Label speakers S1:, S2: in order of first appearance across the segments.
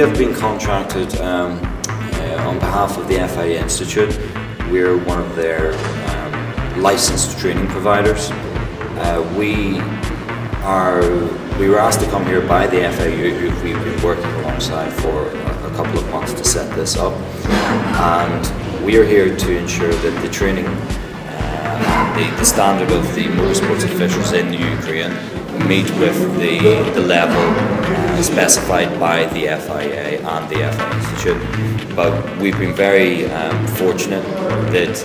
S1: have been contracted um, uh, on behalf of the FIA Institute. We're one of their um, licensed training providers. Uh, we are we were asked to come here by the FIU, who we've been working alongside for a, couple of months to set this up, and we are here to ensure that the training, the, the standard of the motorsports officials in Ukraine meet with the, the level uh, specified by the FIA and the FIA Institute. But we've been very um, fortunate that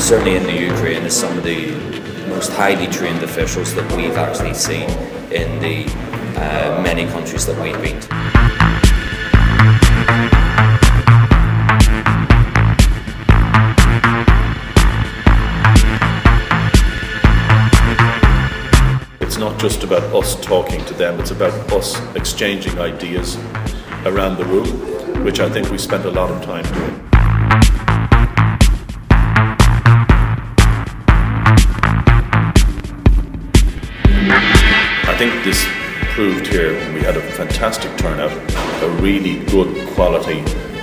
S1: certainly in the Ukraine is some of the most highly trained officials that we've actually seen in the uh, many countries that we've been to.
S2: Not just about us talking to them, it's about us exchanging ideas around the room, which I think we spent a lot of time doing. I think this proved here we had a fantastic turnout, a really good quality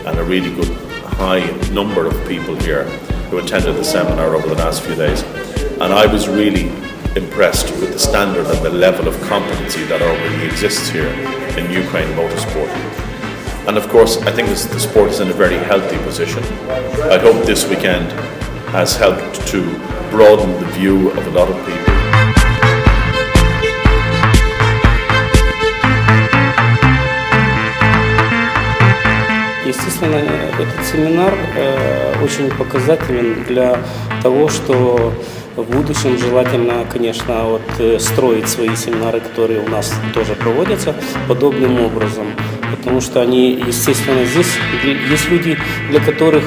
S2: and a really good high number of people here who attended the seminar over the last few days. And I was really impressed with the standard and the level of competency that already exists here in Ukraine motorsport. And of course, I think this, the sport is in a very healthy position. I hope this weekend has helped to broaden the view of a lot of people.
S3: Естественно, этот семинар э, очень показателен для того, что в будущем желательно, конечно, вот, э, строить свои семинары, которые у нас тоже проводятся, подобным образом. Потому что они, естественно, здесь есть люди, для которых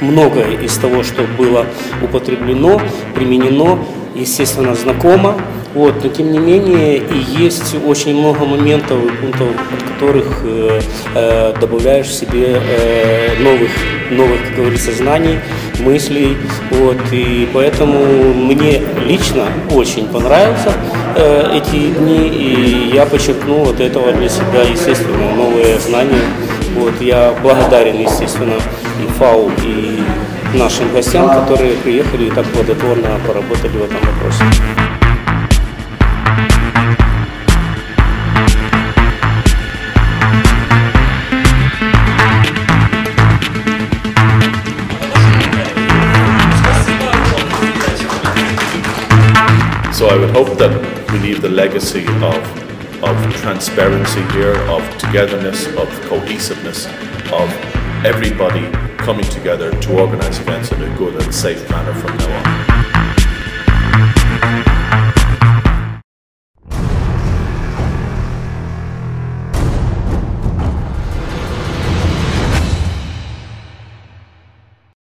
S3: многое из того, что было употреблено, применено, естественно, знакомо. Вот, но тем не менее и есть очень много моментов и пунктов, от которых э, э, добавляешь себе э, новых, новых, как говорится, знаний, мыслей. Вот, и поэтому мне лично очень понравился э, эти дни, и я подчеркнул вот этого для себя, естественно, новые знания. Вот, я благодарен, естественно, и ФАУ, и нашим гостям, которые приехали и так плодотворно поработали в этом вопросе.
S2: So I would hope that we leave the legacy of, of transparency here, of togetherness, of cohesiveness, of everybody coming together to organise events in a good and safe manner from now on.